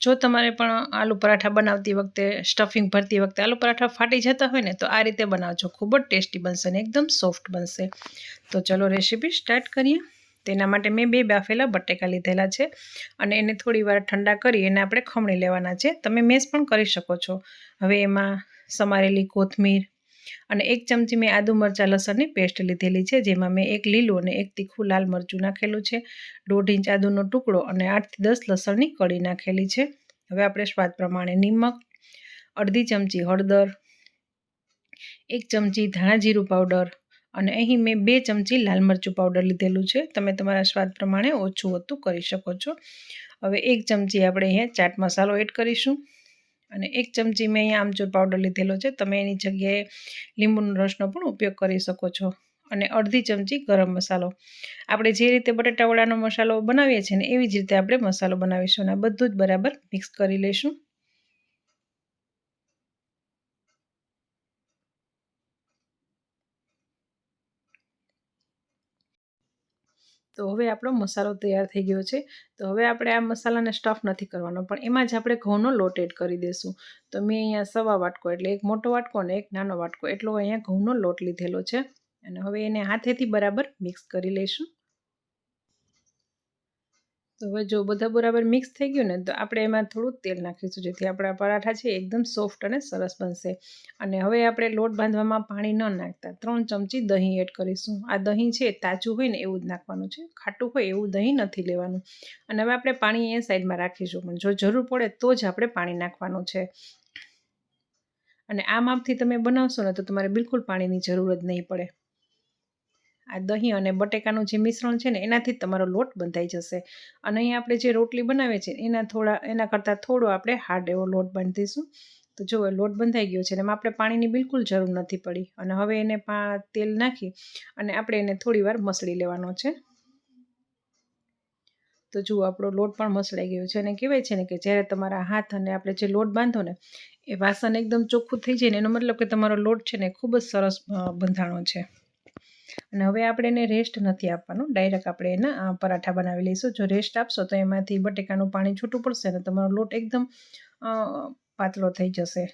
જો તમારે પણ આલુ પરાઠા બનાવતી વખતે સ્ટફિંગ ભરતી વખતે આલુ પરાઠા ફાટી જતા હોય ને, તો આ રીતે બનાવજો. ખૂબ જ ટેસ્ટી બનશે અને એકદમ સોફ્ટ બનશે. તો ચલો રેસીપી સ્ટાર્ટ કરીએ. તેના માટે મેં બે બાફેલા બટેકા લીધેલા છે અને એને થોડી વાર ઠંડા કરી એને આપણે ખમણી લેવાના છે. તમે મેસ પણ કરી શકો છો. હવે એમાં સમારેલી કોથમીર અને એક ચમચી મેં આદુ મરચાં લસણની પેસ્ટ લીધેલી છે, જેમાં મેં એક લીલું અને એક તીખું લાલ મરચું નાખેલું છે. દોઢ ઇંચ આદુનો ટુકડો અને આઠથી દસ લસણની કળી નાખેલી છે. હવે આપણે સ્વાદ પ્રમાણે નિમક, અડધી ચમચી હળદર, એક ચમચી ધાણા જીરું પાવડર અને અહીં મેં બે ચમચી લાલ મરચું પાવડર લીધેલું છે. તમે તમારા સ્વાદ પ્રમાણે ઓછું વધતું કરી શકો છો. હવે એક ચમચી આપણે અહીંયા ચાટ મસાલો એડ કરીશું. અને એક ચમચી મેં અહીંયા આમચૂર પાવડર લીધેલો છે. તમે એની જગ્યાએ લીંબુનો રસનો પણ ઉપયોગ કરી શકો છો. અને અડધી ચમચી ગરમ મસાલો. આપણે જે રીતે બટાટાવડાનો મસાલો બનાવીએ છીએ ને એવી જ રીતે આપણે મસાલો બનાવીશું અને બધું જ બરાબર મિક્સ કરી લઈશું. તો હવે આપણો મસાલો તૈયાર થઈ ગયો છે. તો હવે આપણે આ મસાલાને સ્ટફ નથી કરવાનો, પણ એમાં જ આપણે ઘઉંનો લોટ એડ કરી દઈશું તો મેં અહીંયા સવા વાટકો એટલે એક મોટો વાટકો અને એક નાનો વાટકો, એટલો અહીંયા ઘઉંનો લોટ લીધેલો છે. અને હવે એને હાથેથી બરાબર મિક્સ કરી લઈશું. તો હવે જો બધા બરાબર મિક્સ થઈ ગયું ને, તો આપણે એમાં થોડું તેલ નાખીશું, જેથી આપણા પરાઠા છે એકદમ સોફ્ટ અને સરસ બનશે. અને હવે આપણે લોટ બાંધવામાં પાણી ન નાખતા. ત્રણ ચમચી દહીં એડ કરીશું. આ દહીં છે તાજું હોય ને એવું જ નાખવાનું છે. ખાટું હોય એવું દહીં નથી લેવાનું. અને હવે આપણે પાણી એ સાઈડમાં રાખીશું. પણ જો જરૂર પડે તો જ આપણે પાણી નાખવાનું છે. અને આ માપથી તમે બનાવશો ને, તો તમારે બિલકુલ પાણીની જરૂર જ નહીં પડે. આ દહીં અને બટેકાનું જે મિશ્રણ છે ને, એનાથી તમારો લોટ બંધાઈ જશે. અને અહીં આપણે જે રોટલી બનાવીએ છીએ, એના થોડા, એના કરતાં થોડો આપણે હાર્ડ એવો લોટ બાંધીશું. તો જો લોટ બંધાઈ ગયો છે અને આપણે પાણીની બિલકુલ જરૂર નથી પડી. અને હવે એને તેલ નાખી અને આપણે એને થોડી વાર મસળી લેવાનો છે. તો જુઓ, આપણો લોટ પણ મસળાઈ ગયો છે. અને કહેવાય છે ને કે જ્યારે તમારા હાથ અને આપણે જે લોટ બાંધો ને, એ વાસણ એકદમ ચોખ્ખું થઈ જાય ને, એનો મતલબ કે તમારો લોટ છે ને, ખૂબ જ સરસ બંધાણો છે. અને હવે આપણે એને રેસ્ટ નથી આપવાનું. ડાયરેક્ટ આપણે એના પરાઠા બનાવી લઈશું. જો રેસ્ટ આપશો તો એમાંથી બટેકાનું પાણી છૂટું પડશે ને તમારો લોટ એકદમ પાતળો થઈ જશે.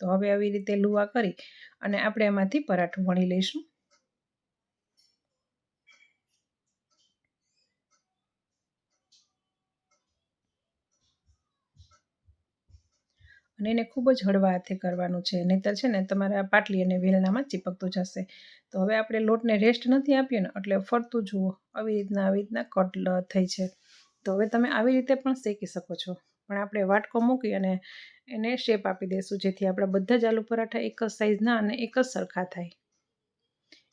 તો હવે આવી રીતે લુવા કરી અને આપણે એમાંથી પરાઠું વણી લઈશું. અને એને ખૂબ જ હળવા હાથે કરવાનું છે. નહીંતર છે ને તમારા પાટલી અને વેલણામાં ચીપકતું જશે. તો હવે આપણે લોટને રેસ્ટ નથી આપ્યો ને એટલે ફરતું જુઓ. આવી રીતના આવી રીતના કટ થઈ છે. તો હવે તમે આવી રીતે પણ શેકી શકો છો. પણ આપણે વાટકો મૂકી અને એને શેપ આપી દઈશું, જેથી આપણા બધા જ આલુ પરાઠા એક જ સાઇઝના અને એક જ સરખા થાય.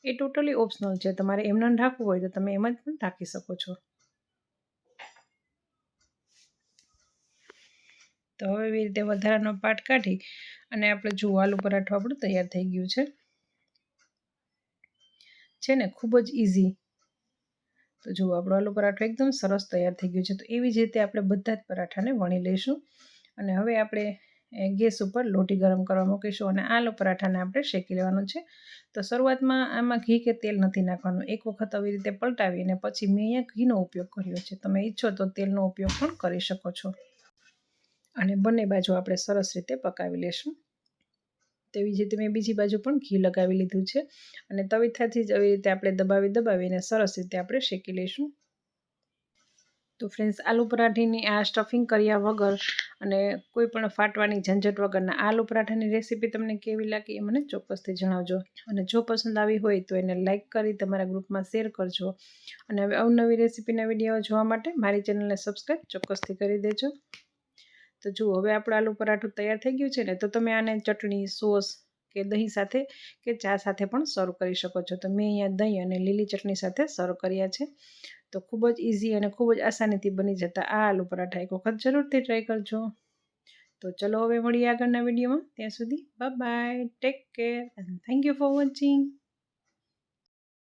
એ ટોટલી ઓપ્શનલ છે. તમારે એમને રાખવું હોય તો તમે એમ જ પણ ઢાંકી શકો છો. તો હવે એવી રીતે વધારાનો પાટ કાઢી અને આપણે જુઓ આલુ પરાઠું આપણું તૈયાર થઈ ગયું છે. છે ને, ખૂબ જ ઇઝી તો જુઓ, આપણો આલુ પરાઠો એકદમ સરસ તૈયાર થઈ ગયું છે. તો એવી જ રીતે આપણે બધા જ પરાઠાને વણી લઈશું. અને હવે આપણે ગેસ ઉપર લોટી ગરમ કરવા મૂકીશું અને આલુ પરાઠાને આપણે શેકી લેવાનું છે. તો શરૂઆતમાં આમાં ઘી કે તેલ નથી નાખવાનું. એક વખત આવી રીતે પલટાવીને પછી મેં અહીંયા ઘીનો ઉપયોગ કર્યો છે. તમે ઈચ્છો તો તેલનો ઉપયોગ પણ કરી શકો છો. અને બંને બાજુ આપણે સરસ રીતે પકાવી લેશું. તેવી જ રીતે મેં બીજી બાજુ પણ ઘી લગાવી લીધું છે અને તવીથાથી જ આવી રીતે આપણે દબાવી દબાવીને સરસ રીતે આપણે શેકી લઈશું તો ફ્રેન્ડ્સ, આલુ પરાઠીની આ સ્ટફિંગ કર્યા વગર અને કોઈ પણ ફાટવાની ઝંઝટ વગરના આલુ પરાઠાની રેસીપી તમને કેવી લાગી એ મને ચોક્કસથી જણાવજો. અને જો પસંદ આવી હોય તો એને લાઇક કરી તમારા ગ્રુપમાં શેર કરજો. અને હવે અવનવી રેસીપીના વીડિયો જોવા માટે મારી ચેનલને સબસ્ક્રાઈબ ચોક્કસથી કરી દેજો. તો જુઓ, હવે આપણું આલુ પરાઠું તૈયાર થઈ ગયું છે ને, તો તમે આને ચટણી, સોસ કે દહીં સાથે કે ચા સાથે પણ સર્વ કરી શકો છો. તો મેં અહીંયા દહીં અને લીલી ચટણી સાથે સર્વ કર્યા છે. તો ખૂબ જ ઇઝી અને ખૂબ જ આસાનીથી બની જતા આ આલુ પરાઠા એક વખત જરૂરથી ટ્રાય કરજો. તો ચલો હવે મળીએ આગળના વિડીયોમાં. ત્યાં સુધી bye bye take care and thank you for watching